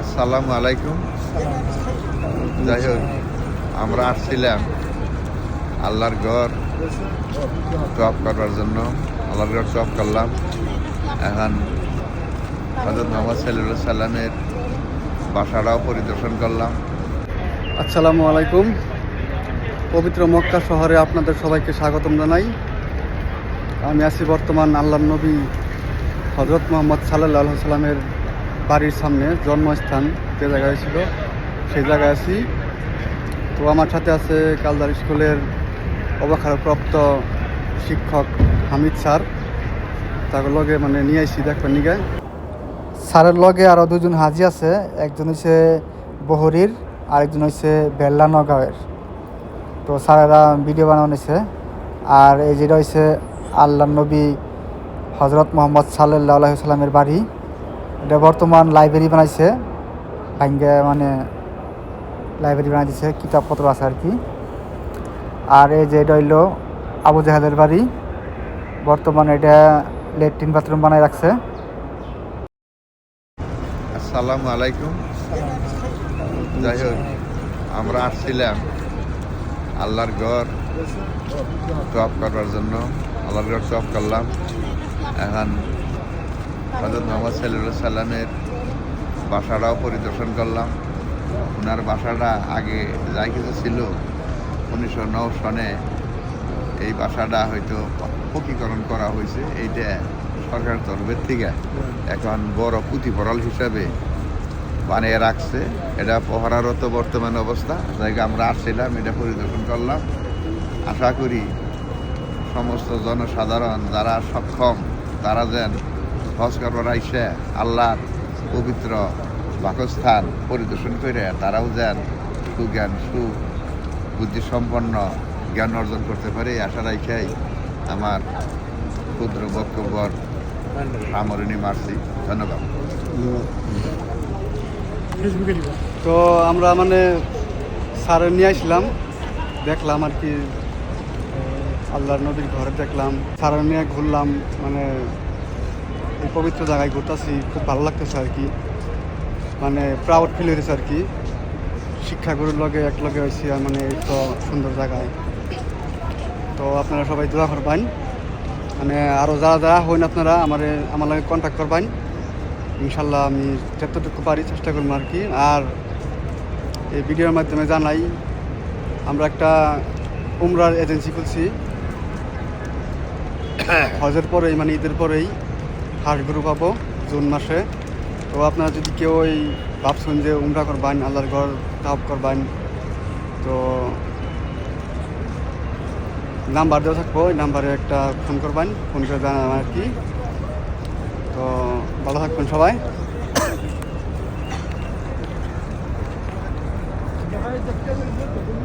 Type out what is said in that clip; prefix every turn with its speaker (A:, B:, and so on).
A: আসসালামু আলাইকুম। যাই হোক, আমরা আসছিলাম আল্লাহর ঘর টপ করবার জন্য। আল্লাহর ঘর টপ করলাম এখন হজরত মোহাম্মদ সাল্লাহ সাল্লামের বাসাটাও পরিদর্শন করলাম।
B: আসসালামু আলাইকুম। পবিত্র মক্কা শহরে আপনাদের সবাইকে স্বাগতম জানাই। আমি আছি বর্তমান আল্লাহ নবী হজরত মোহাম্মদ সাল্লাহ সাল্লামের বাড়ির সামনে জন্মস্থান যে জায়গায় ছিল, সেই জায়গায় আছি। তো আমার সাথে আছে কালদার স্কুলের অবসরপ্রাপ্ত শিক্ষক হামিদ স্যার। তার লগে মানে নিয়ে আইসি দেখবেন নিগে। স্যারের লগে আরও দুজন হাজি আছে, একজন হচ্ছে বহরির, আরেকজন হচ্ছে বেল্লা নগাঁওয়ের। তো স্যারেরা ভিডিও বানানো আর এই যেটা হচ্ছে আল্লাহ নবী হজরত মোহাম্মদ সাল্লাহ সাল্লামের বাড়ি। এটা বর্তমান লাইব্রেরি বানাইছে, ভাঙ্গে মানে লাইব্রেরি বানাই দিছে, কিতাবপত্র আছে আর কি। আর এই যে এটা হইল আবু জাহাদের বাড়ি। বর্তমানে এটা লেট্রিন বাথরুম বানাই রাখছে।
A: আসসালামু আলাইকুম। যাই হোক, আমরা আসছিলাম আল্লাহর ঘর টপ করবার জন্য। আল্লাহর ঘর টপ করলাম এখন হজরত মোহাম্মদ সাল্লাহ সাল্লামের বাসাটাও পরিদর্শন করলাম। ওনার বাসাটা আগে যাই কিছু ছিল, উনিশশো নৌ সনে এই বাসাটা হয়তো পকীকরণ করা হয়েছে। এইটা সরকার তরফের থেকে এখন বড় পুঁথিপরাল হিসাবে বানিয়ে রাখছে। এটা পহরারত বর্তমান অবস্থা। জায়গা আমরা আসছিলাম, এটা পরিদর্শন করলাম। আশা করি সমস্ত জনসাধারণ যারা সক্ষম, তারা যেন হজ করবার আইসে আল্লাহর পবিত্র বাসস্থান পরিদর্শন করে, তারাও যেন সুজ্ঞান সু বুদ্ধিসম্পন্ন জ্ঞান অর্জন করতে পারে। আশা রাখাই আমার ক্ষুদ্র বক্তব্য সামরণী মারছি। ধন্যবাদ।
B: তো আমরা মানে স্যার নিয়ে আসলাম, দেখলাম আর কি আল্লাহর নদীর ঘরে দেখলাম। স্যার নিয়ে ঘুরলাম মানে এই পবিত্র জায়গায় ঘুরতেছি, খুব ভালো লাগতেছে আর কি। মানে প্রাউড ফিল হইতেছে আর কি। শিক্ষাগুরুর লগে এক লগে হয়েছি আর মানে তো সুন্দর জায়গায়। তো আপনারা সবাই দোয়া করবেন। মানে আরও যারা যারা হইন আপনারা, আমার আমার লাগে কন্ট্যাক্ট করবেন। ইনশাল্লাহ আমি যতটুকু পারি চেষ্টা করব আর কি। আর এই ভিডিওর মাধ্যমে জানাই, আমরা একটা উমরার এজেন্সি খুলছি। হজের পরেই মানে ঈদের পরেই। হাঁস গরু পাবো জুন মাসে। তো আপনারা যদি কেউ ওই ভাবছেন যে উমরা করবেন আল্লাহর ঘর তাপ করবেন তো নাম্বার দেওয়া থাকব। ওই নাম্বারে একটা ফোন করবেন, ফোন করে জানাবেন আর কি। তো ভালো থাকবেন সবাই।